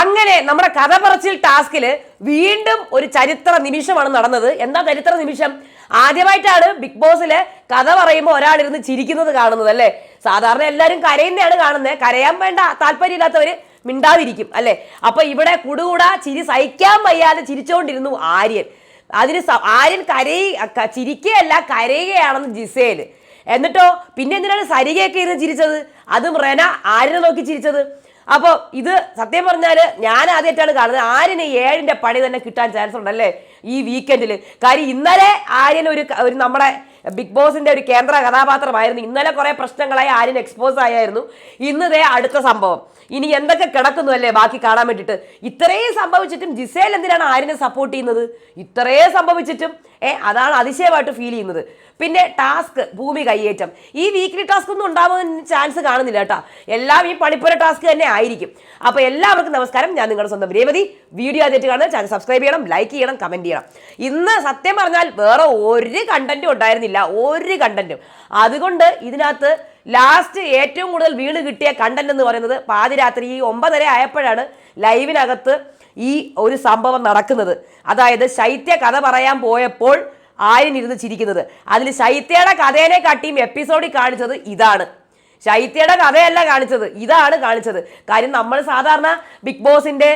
അങ്ങനെ നമ്മുടെ കഥ പറച്ചിൽ ടാസ്കിൽ വീണ്ടും ഒരു ചരിത്ര നിമിഷമാണ് നടന്നത്. എന്താ ചരിത്ര നിമിഷം? ആദ്യമായിട്ടാണ് ബിഗ് ബോസിൽ കഥ പറയുമ്പോൾ ഒരാൾ ഒരാളിരുന്ന് ചിരിക്കുന്നത് കാണുന്നത് അല്ലേ? സാധാരണ എല്ലാവരും കരയുന്നതാണ് കാണുന്നത് കരയാൻ വേണ്ട താല്പര്യമില്ലാത്തവര് മിണ്ടാതിരിക്കും അല്ലേ? അപ്പൊ ഇവിടെ കുടുകൂടാ ചിരി സഹിക്കാൻ വയ്യാതെ ചിരിച്ചുകൊണ്ടിരുന്നു ആര്യൻ. അതിന് ആര്യൻ കരയി ചിരിക്കുകയല്ല കരയുകയാണെന്ന് ജിസേൽ. എന്നിട്ടോ പിന്നെ എന്തിനാണ് സരികയൊക്കെ ഇരുന്ന് ചിരിച്ചത്? അതും റെന ആര്യനെ നോക്കി ചിരിച്ചത്. അപ്പോൾ ഇത് സത്യം പറഞ്ഞാൽ ഞാൻ ആദ്യമായിട്ടാണ് കാണുന്നത്. ആര്യന് ഏഴിന്റെ പണി തന്നെ കിട്ടാൻ ചാൻസ് ഉണ്ടല്ലേ ഈ വീക്കെൻഡിൽ കാര്യം ഇന്നലെ ആര്യൻ ഒരു ഒരു നമ്മുടെ ബിഗ് ബോസിന്റെ ഒരു കേന്ദ്ര കഥാപാത്രമായിരുന്നു. ഇന്നലെ കുറേ പ്രശ്നങ്ങളായി ആര്യൻ എക്സ്പോസ് ആയായിരുന്നു. ഇന്നതേ അടുത്ത സംഭവം. ഇനി എന്തൊക്കെ കിടക്കുന്നു അല്ലേ ബാക്കി കാണാൻ വേണ്ടിയിട്ട്? ഇത്രയും സംഭവിച്ചിട്ടും ജിസേൽ എന്തിനാണ് ആര്യനെ സപ്പോർട്ട് ചെയ്യുന്നത്? ഇത്രയും സംഭവിച്ചിട്ടും ഏ അതാണ് അതിശയമായിട്ട് ഫീൽ ചെയ്യുന്നത്. പിന്നെ ടാസ്ക് ഭൂമി കയ്യേറ്റം. ഈ വീക്ക്ലി ടാസ്ക് ഒന്നും ഉണ്ടാവാൻ ചാൻസ് കാണുന്നില്ല കേട്ടോ. എല്ലാം ഈ പണിപ്പുര ടാസ്ക് തന്നെ ആയിരിക്കും. അപ്പോൾ എല്ലാവർക്കും നമസ്കാരം. ഞാൻ നിങ്ങളുടെ സ്വന്തം രേവതി. വീഡിയോ ആദ്യമായിട്ട് കാണുന്നത് ചാനൽ സബ്സ്ക്രൈബ് ചെയ്യണം ലൈക്ക് ചെയ്യണം കമന്റ് ചെയ്യണം. ഇന്ന് സത്യം പറഞ്ഞാൽ വേറെ ഒരു കണ്ടന്റും ഉണ്ടായിരുന്നില്ല. ഒരു കണ്ടന്റും അതുകൊണ്ട് ഇതിനകത്ത് ലാസ്റ്റ് ഏറ്റവും കൂടുതൽ വീണ് കിട്ടിയ കണ്ടന്റ് എന്ന് പറയുന്നത് പാതിരാത്രി ഈ ഒമ്പതര ആയപ്പോഴാണ് ലൈവിനകത്ത് ഈ ഒരു സംഭവം നടക്കുന്നത്. അതായത് ശൈത്യ കഥ പറയാൻ പോയപ്പോൾ ആര്യൻ ഇരുന്ന് ചിരിക്കുന്നത്. അതിൽ ശൈത്യയുടെ കഥേനെ കാട്ടിയും എപ്പിസോഡിൽ കാണിച്ചത് ഇതാണ്. ശൈത്യയുടെ കഥയല്ല കാണിച്ചത്. ഇതാണ് കാണിച്ചത്. കാര്യം നമ്മൾ സാധാരണ ബിഗ് ബോസിന്റെ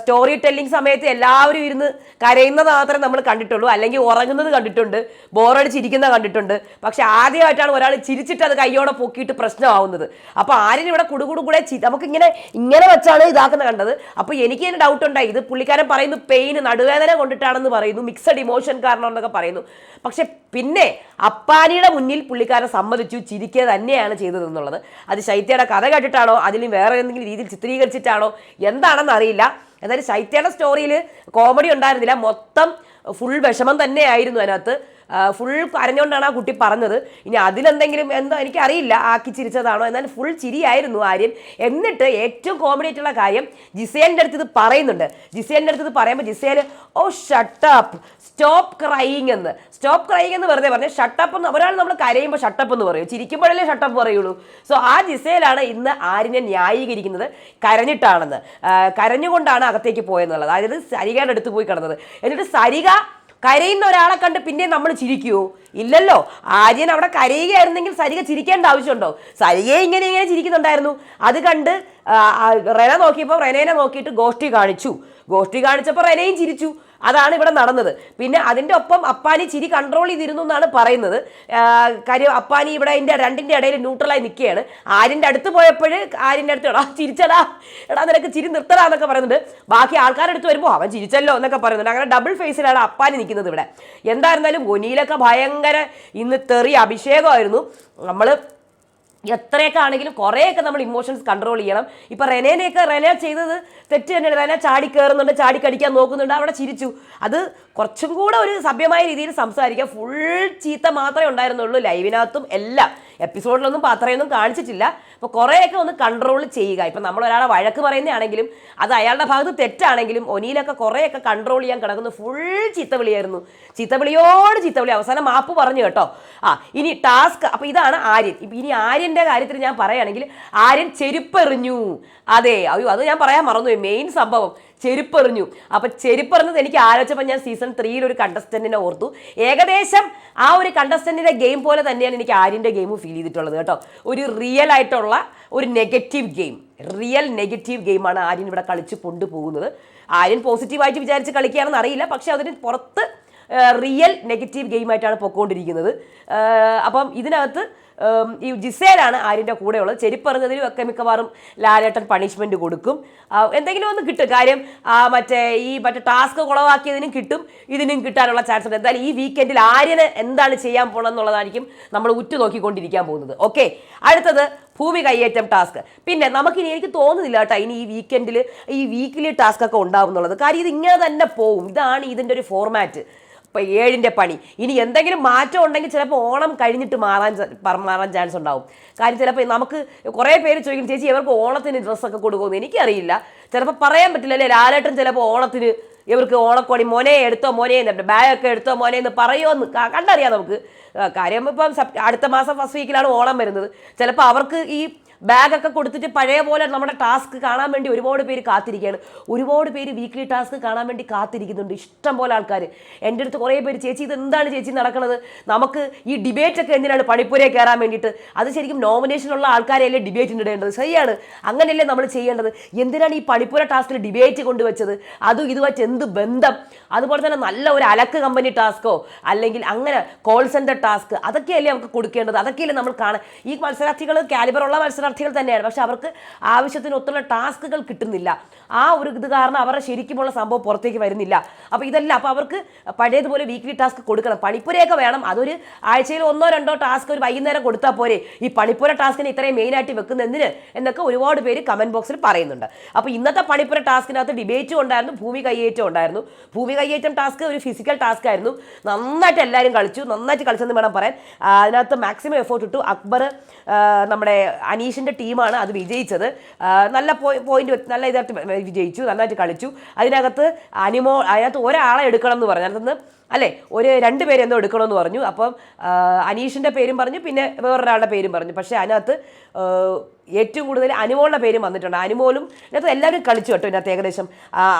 സ്റ്റോറി ടെല്ലിംഗ് സമയത്ത് എല്ലാവരും ഇരുന്ന് കരയുന്നത് മാത്രമേ നമ്മൾ കണ്ടിട്ടുള്ളൂ. അല്ലെങ്കിൽ ഉറങ്ങുന്നത് കണ്ടിട്ടുണ്ട്. ബോറടിച്ചിരിക്കുന്നത് കണ്ടിട്ടുണ്ട്. പക്ഷെ ആദ്യമായിട്ടാണ് ഒരാൾ ചിരിച്ചിട്ട് അത് കയ്യോടെ പൊക്കിയിട്ട് പ്രശ്നമാവുന്നത്. അപ്പോൾ ആരും ഇവിടെ കുടുകുടു കൂടെ നമുക്ക് ഇങ്ങനെ ഇങ്ങനെ വെച്ചാണ് ഇതാക്കുന്നത് കണ്ടത്. അപ്പോൾ എനിക്ക് തന്നെ ഡൗട്ട് ഉണ്ടായി. ഇത് പുള്ളിക്കാരൻ പറയുന്നു പെയിൻ നടുവേദന കൊണ്ടിട്ടാണെന്ന് പറയുന്നു. മിക്സഡ് ഇമോഷൻ കാരണം എന്നൊക്കെ പറയുന്നു. പക്ഷെ പിന്നെ അപ്പാനിയുടെ മുന്നിൽ പുള്ളിക്കാരൻ സമ്മതിച്ചു. ചിരിക്കുക തന്നെയാണ് ചെയ്തത് എന്നുള്ളത്. അത് ശൈത്യയുടെ കഥ കേട്ടിട്ടാണോ? അതിലും വേറെ എന്തെങ്കിലും രീതിയിൽ ചിത്രീകരിച്ചിട്ടാണോ? എന്താണെന്ന് അറിയില്ല. എന്നാലും ശൈത്യയുടെ സ്റ്റോറിയിൽ കോമഡി ഉണ്ടായിരുന്നില്ല. മൊത്തം ഫുൾ വിഷമം തന്നെയായിരുന്നു അതിനകത്ത്. ഫുൾ കരഞ്ഞുകൊണ്ടാണ് ആ കുട്ടി പറഞ്ഞത്. ഇനി അതിലെന്തെങ്കിലും എന്തോ എനിക്കറിയില്ല ആക്കി ചിരിച്ചതാണോ. എന്നാൽ ഫുൾ ചിരിയായിരുന്നു ആര്യൻ. എന്നിട്ട് ഏറ്റവും കോമഡി ആയിട്ടുള്ള കാര്യം ജിസേലിന്റെ അടുത്ത് ഇത് പറയുന്നുണ്ട്. ജിസേലിന്റെ അടുത്ത് ഇത് പറയുമ്പോൾ Giselle oh shut up stop crying എന്ന്. സ്റ്റോപ്പ് ക്രൈയിങ് എന്ന് വെറുതെ പറഞ്ഞു ഷട്ടപ്പ് എന്ന്. ഒരാൾ നമ്മൾ കരയുമ്പോൾ ഷട്ടപ്പ് എന്ന് പറയും. ചിരിക്കുമ്പോഴല്ലേ ഷട്ടപ്പ് പറയുള്ളൂ. സോ ആ ജിസേലാണ് ഇന്ന് ആര്യനെ ന്യായീകരിക്കുന്നത് കരഞ്ഞിട്ടാണെന്ന്. കരഞ്ഞുകൊണ്ടാണ് അകത്തേക്ക് പോയെന്നുള്ളത്. അതായത് സരികയുടെ അടുത്ത് പോയി കിടന്നത്. എന്നിട്ട് സരിക കരയുന്ന ഒരാളെ കണ്ട് പിന്നെ നമ്മൾ ചിരിക്കുമോ ഇല്ലല്ലോ. ആര്യൻ അവിടെ കരയുകയായിരുന്നെങ്കിൽ സരിക ചിരിക്കേണ്ട ആവശ്യമുണ്ടോ? സരികയെ ഇങ്ങനെ ഇങ്ങനെ ചിരിക്കുന്നുണ്ടായിരുന്നു. അത് കണ്ട് റെന നോക്കിയപ്പോൾ റെനേനെ നോക്കിയിട്ട് ഗോഷ്ടി കാണിച്ചു. ഗോഷ്ടി കാണിച്ചപ്പോൾ റെനയും ചിരിച്ചു. അതാണ് ഇവിടെ നടന്നത്. പിന്നെ അതിന്റെ ഒപ്പം അപ്പാനി ചിരി കൺട്രോൾ ചെയ്തിരുന്നു എന്നാണ് പറയുന്നത്. കാര്യം അപ്പാനി ഇവിടെ അതിന്റെ രണ്ടിന്റെ ഇടയിൽ ന്യൂട്രലായി നിൽക്കുകയാണ്. ആരിന്റെ അടുത്ത് പോയപ്പോൾ ആരിന്റെ അടുത്ത് എടാ ചിരിച്ചടാ. എടാ നിനക്ക് ചിരി നിർത്തടാ എന്നൊക്കെ പറയുന്നുണ്ട്. ബാക്കി ആൾക്കാരുടെ അടുത്ത് വരുമ്പോൾ അവൻ ചിരിച്ചല്ലോ എന്നൊക്കെ പറയുന്നുണ്ട്. അങ്ങനെ ഡബിൾ ഫേസിലാണ് അപ്പാനി നിൽക്കുന്നത് ഇവിടെ. എന്തായിരുന്നാലും ഒനിയിലൊക്കെ ഭയങ്കര ഇന്ന് തെറി അഭിഷേകമായിരുന്നു. നമ്മൾ എത്രയൊക്കെ ആണെങ്കിലും കുറേയൊക്കെ നമ്മൾ ഇമോഷൻസ് കൺട്രോൾ ചെയ്യണം. ഇപ്പം റെനേനെയൊക്കെ റെന ചെയ്തത് തെറ്റ് തന്നെയാണ്. റെന ചാടി കയറുന്നുണ്ട് ചാടി കടിക്കാൻ നോക്കുന്നുണ്ട് അവിടെ ചിരിച്ചു. അത് കുറച്ചും കൂടെ ഒരു സഭ്യമായ രീതിയിൽ സംസാരിക്കുക ഫുൾ ചീത്ത മാത്രമേ ഉണ്ടായിരുന്നുള്ളൂ ലൈവിനകത്തും എല്ലാം. എപ്പിസോഡിലൊന്നും പാത്രയൊന്നും കാണിച്ചിട്ടില്ല. അപ്പോൾ കുറേയൊക്കെ ഒന്ന് കൺട്രോൾ ചെയ്യുക. ഇപ്പം നമ്മൾ ഒരാളെ വഴക്ക് പറയുന്നതാണെങ്കിലും അത് അയാളുടെ ഭാഗത്ത് തെറ്റാണെങ്കിലും ഒനിയിലൊക്കെ കുറേയൊക്കെ കൺട്രോൾ ചെയ്യാൻ കിടക്കുന്നു. ഫുൾ ചീത്തവിളിയായിരുന്നു. ചീത്തവിളിയോട് ചീത്തവിളി. അവസാനം മാപ്പ് പറഞ്ഞു കേട്ടോ. ആ ഇനി ടാസ്ക് അപ്പോൾ ഇതാണ് ആര്യൻ. ഇപ്പം ഇനി ആര്യന്റെ കാര്യത്തിൽ ഞാൻ പറയുകയാണെങ്കിൽ ആര്യൻ ചെരുപ്പെറിഞ്ഞു. അതെ അയ്യോ അത് ഞാൻ പറയാൻ മറന്നു മെയിൻ സംഭവം. ചെരുപ്പെറിഞ്ഞു. അപ്പം ചെരുപ്പെറിഞ്ഞത് എനിക്ക് ആലോചിച്ചപ്പോൾ ഞാൻ സീസൺ ത്രീയിൽ ഒരു കണ്ടസ്റ്റന്റിനെ ഓർത്തു. ഏകദേശം ആ ഒരു കണ്ടസ്റ്റന്റിന്റെ ഗെയിം പോലെ തന്നെയാണ് എനിക്ക് ആര്യന്റെ ഗെയിം ഫീൽ ചെയ്തിട്ടുള്ളത് കേട്ടോ. ഒരു റിയൽ ആയിട്ടുള്ള ഒരു നെഗറ്റീവ് ഗെയിം റിയൽ നെഗറ്റീവ് ഗെയിമാണ് ആര്യൻ ഇവിടെ കളിച്ച് കൊണ്ടുപോകുന്നത്. ആര്യൻ പോസിറ്റീവായിട്ട് വിചാരിച്ച് കളിക്കുകയാണെന്ന് അറിയില്ല. പക്ഷേ അതിന് പുറത്ത് റിയൽ നെഗറ്റീവ് ഗെയിമായിട്ടാണ് പൊക്കോണ്ടിരിക്കുന്നത്. അപ്പം ഇതിനകത്ത് ഈ ജിസേലാണ് ആര്യന്റെ കൂടെയുള്ളത്. ചെരിപ്പറിഞ്ഞതിലും ഒക്കെ മിക്കവാറും ലാലേട്ടൻ പണിഷ്മെന്റ് കൊടുക്കും. എന്തെങ്കിലും ഒന്ന് കിട്ടും. കാര്യം മറ്റേ ഈ മറ്റേ ടാസ്ക് കുളവാക്കിയതിനും കിട്ടും. ഇതിനും കിട്ടാനുള്ള ചാൻസ് ഉണ്ട്. എന്തായാലും ഈ വീക്കെൻഡിൽ ആര്യന് എന്താണ് ചെയ്യാൻ പോകണം എന്നുള്ളതായിരിക്കും നമ്മൾ ഉറ്റു നോക്കിക്കൊണ്ടിരിക്കാൻ പോകുന്നത്. ഓക്കെ അടുത്തത് ഭൂമി കയ്യേറ്റം ടാസ്ക് പിന്നെ നമുക്കിനി എനിക്ക് തോന്നുന്നില്ല കേട്ടോ ഇനി ഈ വീക്കെൻഡിൽ ഈ വീക്കിലി ടാസ്ക് ഒക്കെ ഉണ്ടാവും എന്നുള്ളത് കാര്യം ഇത് ഇങ്ങനെ തന്നെ പോവും. ഇതാണ് ഇതിന്റെ ഒരു ഫോർമാറ്റ് ഇപ്പം ഏഴിന്റെ പണി. ഇനി എന്തെങ്കിലും മാറ്റം ഉണ്ടെങ്കിൽ ചിലപ്പോൾ ഓണം കഴിഞ്ഞിട്ട് മാറാൻ മാറാൻ ചാൻസ് ഉണ്ടാവും. കാര്യം ചിലപ്പോൾ നമുക്ക് കുറേ പേര് ചോദിക്കും ചേച്ചി ഇവർക്ക് ഓണത്തിന് ഡ്രസ്സൊക്കെ കൊടുക്കുമെന്ന് എനിക്കറിയില്ല. ചിലപ്പോൾ പറയാൻ പറ്റില്ല അല്ലേ ലാലേട്ടൻ ചിലപ്പോൾ ഓണത്തിന് ഇവർക്ക് ഓണക്കോടി മോനെ എടുത്തോ മോനെ എന്നിട്ട് ബാഗൊക്കെ എടുത്തോ മോനെ എന്ന് പറയുമോന്ന് കണ്ടറിയാം നമുക്ക്. കാര്യം ഇപ്പം അടുത്ത മാസം ഫസ്റ്റ് വീക്കിലാണ് ഓണം വരുന്നത്. ചിലപ്പോൾ അവർക്ക് ഈ ബാഗൊക്കെ കൊടുത്തിട്ട് പഴയ പോലെ നമ്മുടെ ടാസ്ക് കാണാൻ വേണ്ടി ഒരുപാട് പേര് കാത്തിരിക്കുകയാണ്. ഒരുപാട് പേര് വീക്ക്ലി ടാസ്ക് കാണാൻ വേണ്ടി കാത്തിരിക്കുന്നുണ്ട്. ഇഷ്ടം പോലെ ആൾക്കാർ എന്റെ അടുത്ത് കുറേ പേര് ചേച്ചി ഇത് എന്താണ് ചേച്ചി നടക്കുന്നത് നമുക്ക് ഈ ഡിബേറ്റ് ഒക്കെ എന്തിനാണ് പണിപ്പുരയെ കയറാൻ വേണ്ടിയിട്ട്? അത് ശരിക്കും നോമിനേഷനുള്ള ആൾക്കാരെയല്ലേ ഡിബേറ്റിന് ഇടേണ്ടത്. ശരിയാണ്. അങ്ങനെയല്ലേ നമ്മൾ ചെയ്യേണ്ടത്? എന്തിനാണ് ഈ പണിപ്പുര ടാസ്കിൽ ഡിബേറ്റ് കൊണ്ടുവച്ചത്? അതും ഇതുമായിട്ട് എന്ത് ബന്ധം? അതുപോലെ തന്നെ നല്ല ഒരു അലക്ക് കമ്പനി ടാസ്കോ? അല്ലെങ്കിൽ അങ്ങനെ കോൾ സെന്റർ ടാസ്ക്? അതൊക്കെയല്ലേ നമുക്ക് കൊടുക്കേണ്ടത്? അതൊക്കെയല്ലേ നമ്മൾ കാണാൻ ഈ മത്സരാർത്ഥികൾ കാലിബറുള്ള മത്സരാർത്ഥികൾ തന്നെയാണ്. പക്ഷെ അവർക്ക് ആവശ്യത്തിന് ഒത്തുള്ള ടാസ്കുകൾ കിട്ടുന്നില്ല. ആ ഒരു ഇത് കാരണം അവരുടെ ശരിക്കുമുള്ള സംഭവം പുറത്തേക്ക് വരുന്നില്ല. അപ്പോൾ ഇതല്ല അപ്പോൾ അവർക്ക് പഴയതുപോലെ വീക്ക്ലി ടാസ്ക് കൊടുക്കണം. പണിപ്പുരയൊക്കെ വേണം. അതൊരു ആഴ്ചയിൽ ഒന്നോ രണ്ടോ ടാസ്ക് ഒരു വൈകുന്നേരം കൊടുത്താൽ പോരെ. ഈ പണിപ്പുര ടാസ്കിനെ ഇത്രയും മെയിനായിട്ട് വെക്കുന്ന എന്തിന്? എന്നൊക്കെ ഒരുപാട് പേര് കമന്റ് ബോക്സിൽ പറയുന്നുണ്ട്. അപ്പോൾ ഇന്നത്തെ പണിപ്പുര ടാസ്കിനകത്ത് ഡിബേറ്റും ഉണ്ടായിരുന്നു. ഭൂമി കയ്യേറ്റം ഉണ്ടായിരുന്നു. ഭൂമി കയ്യേറ്റം ടാസ്ക് ഒരു ഫിസിക്കൽ ടാസ്ക് ആയിരുന്നു. നന്നായിട്ട് എല്ലാവരും കളിച്ചു. നന്നായിട്ട് കളിച്ചെന്ന് വേണം പറയാൻ. അതിനകത്ത് മാക്സിമം എഫേർട്ട് ഇട്ടു. അക്ബർ നമ്മുടെ നമ്മുടെ അനീഷിന്റെ ടീമാണ് അത് വിജയിച്ചത്. നല്ല പോയിന്റ് നല്ല ഇതായിട്ട് വിജയിച്ചു നന്നായിട്ട് കളിച്ചു. അതിനകത്ത് അനിമോ അതിനകത്ത് ഒരാളെ എടുക്കണം എന്ന് പറഞ്ഞു. അതിനകത്ത് അല്ലേ? ഒരു രണ്ട് പേര് എന്തോ എടുക്കണമെന്ന് പറഞ്ഞു. അപ്പം അനീഷിന്റെ പേരും പറഞ്ഞു പിന്നെ വേറൊരാളുടെ പേരും പറഞ്ഞു. പക്ഷേ അതിനകത്ത് ഏറ്റവും കൂടുതൽ അനുമോളുടെ പേരും വന്നിട്ടുണ്ട്. അനുമോലും ഇതിനകത്ത് എല്ലാവരും കളിച്ചു കേട്ടോ ഇതിനകത്ത് ഏകദേശം.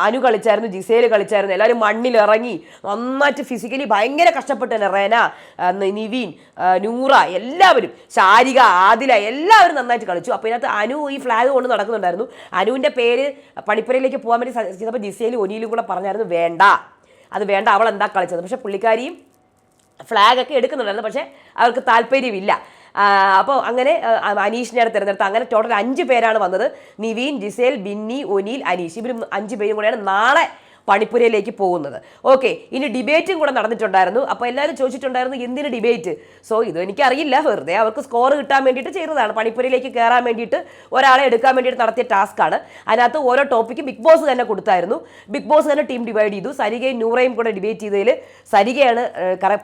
അനു കളിച്ചായിരുന്നു ജിസേൽ കളിച്ചായിരുന്നു. എല്ലാവരും മണ്ണിൽ ഇറങ്ങി നന്നായിട്ട് ഫിസിക്കലി ഭയങ്കര കഷ്ടപ്പെട്ടു തന്നെ. റേന നിവീൻ നൂറ എല്ലാവരും. ശാരിക ആദില എല്ലാവരും നന്നായിട്ട് കളിച്ചു. അപ്പോൾ ഇതിനകത്ത് അനു ഈ ഫ്ലാഗ് കൊണ്ട് നടക്കുന്നുണ്ടായിരുന്നു. അനുവിന്റെ പേര് പണിപ്പുരയിലേക്ക് പോകാൻ വേണ്ടി ചിലപ്പോൾ ജിസേലും ഒനിയിലും കൂടെ പറഞ്ഞായിരുന്നു വേണ്ട. അത് വേണ്ട അവൾ എന്താ കളിച്ചത്? പക്ഷെ പുള്ളിക്കാരിയും ഫ്ലാഗൊക്കെ എടുക്കുന്നുണ്ടായിരുന്നു പക്ഷേ അവർക്ക് താല്പര്യമില്ല. അപ്പോൾ അങ്ങനെ അനീഷിനെയാണ് തിരഞ്ഞെടുത്തത് അങ്ങനെ ടോട്ടൽ അഞ്ച് പേരാണ് വന്നത്. നിവീൻ ജിസേൽ ബിന്നി ഒനീൽ അനീഷ്. ഇവരും അഞ്ച് പേരും കൂടെയാണ്. നാളെ പണിപ്പുരയിലേക്ക് പോകുന്നത്. ഓക്കെ ഇനി ഡിബേറ്റും കൂടെ നടന്നിട്ടുണ്ടായിരുന്നു. അപ്പോൾ എല്ലാവരും ചോദിച്ചിട്ടുണ്ടായിരുന്നു എന്തിന് ഡിബേറ്റ് സോ ഇത് എനിക്കറിയില്ല. വെറുതെ അവർക്ക് സ്കോർ കിട്ടാൻ വേണ്ടിയിട്ട് ചെയ്തതാണ്. പണിപ്പുരയിലേക്ക് കയറാൻ വേണ്ടിയിട്ട് ഒരാളെ എടുക്കാൻ വേണ്ടിയിട്ട് നടത്തിയ ടാസ്ക്കാണ് അതിനകത്ത് ഓരോ ടോപ്പിക്ക് ബിഗ് ബോസ് തന്നെ കൊടുത്തായിരുന്നു. ബിഗ് ബോസ് തന്നെ ടീം ഡിവൈഡ് ചെയ്തു. സരികയും നൂറയും കൂടെ ഡിബേറ്റ് ചെയ്തതിൽ സരികയാണ്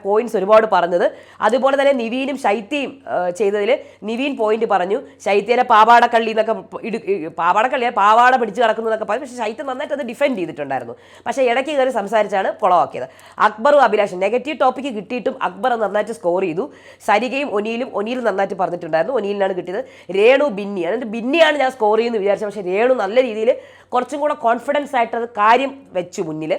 പോയിന്റ്സ് ഒരുപാട് പറഞ്ഞത്. അതുപോലെ തന്നെ നിവീനും ശൈത്യയും ചെയ്തതിൽ നിവീൻ പോയിന്റ് പറഞ്ഞു. ശൈത്യനെ പാവാടക്കള്ളി എന്നൊക്കെ പാവാടക്കള്ളിയെ പാവാടക്കള്ളി പാവാട പിടിച്ച് കിടക്കുന്നതൊക്കെ പറഞ്ഞു. പക്ഷേ ശൈത്യം നന്നായിട്ട് അത് ഡിഫെൻഡ് ചെയ്തിട്ടുണ്ടായിരുന്നു. പക്ഷേ ഇടയ്ക്ക് കയറി സംസാരിച്ചാണ് കുളമാക്കിയത്. അക്ബറും അഭിലാഷും നെഗറ്റീവ് ടോപ്പിക്ക് കിട്ടിയിട്ടും അക്ബർ നന്നായിട്ട് സ്കോർ ചെയ്തു. സരികയും ഒനിയിലും ഒനിയിലും നന്നായിട്ട് പറഞ്ഞിട്ടുണ്ടായിരുന്നു. ഒനിയിലാണ് കിട്ടിയത് രേണു ബിന്നി എന്നിട്ട് ബിന്നിയാണ് ഞാൻ സ്കോർ ചെയ്യുന്നത് വിചാരിച്ചത്. പക്ഷേ രേണു നല്ല രീതിയിൽ കുറച്ചും കൂടെ കോൺഫിഡൻസ് ആയിട്ട് അത് കാര്യം വെച്ചു മുന്നിൽ.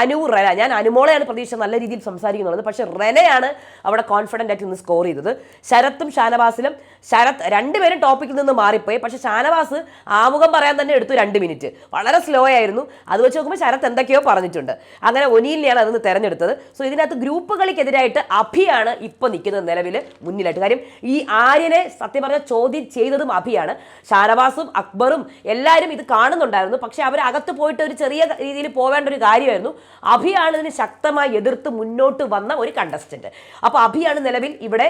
അനു റെന ഞാൻ അനുമോളെയാണ് പ്രതീക്ഷ നല്ല രീതിയിൽ സംസാരിക്കുന്നുള്ളത്. പക്ഷേ റെനയാണ് അവിടെ കോൺഫിഡന്റ് ആയിട്ട് ഇന്ന് സ്കോർ ചെയ്തത്. ശരത്തും ഷാനവാസിലും ശരത് രണ്ടുപേരും ടോപ്പിക്കിൽ നിന്ന് മാറിപ്പോയി. പക്ഷേ ഷാനവാസ് ആമുഖം പറയാൻ തന്നെ എടുത്തു രണ്ട് മിനിറ്റ് വളരെ സ്ലോ ആയിരുന്നു. അത് വെച്ച് നോക്കുമ്പോൾ ശരത് എന്തൊക്കെയോ പറഞ്ഞിട്ടുണ്ട്. അങ്ങനെ ഒനിയിലെയാണ് അതൊന്ന് തെരഞ്ഞെടുത്തത്. സോ ഇതിനകത്ത് ഗ്രൂപ്പുകളിക്കെതിരായിട്ട് അഭിയാണ് ഇപ്പോൾ നിൽക്കുന്നത് നിലവിൽ മുന്നിലായിട്ട്. കാര്യം ഈ ആര്യനെ സത്യം പറഞ്ഞാൽ ചോദ്യം ചെയ്തതും അഭിയാണ്. ഷാനവാസും അക്ബറും എല്ലാവരും ഇത് കാണുന്നുണ്ടായിരുന്നു. പക്ഷേ അവർ അകത്ത് പോയിട്ട് ഒരു ചെറിയ രീതിയിൽ പോവേണ്ട ഒരു കാര്യമായിരുന്നു. അഭിയാണ് ഇതിന് ശക്തമായി എതിർത്ത് മുന്നോട്ട് വന്ന ഒരു കണ്ടസ്റ്റന്റ് അപ്പോൾ അഭിയാണ് നിലവിൽ ഇവിടെ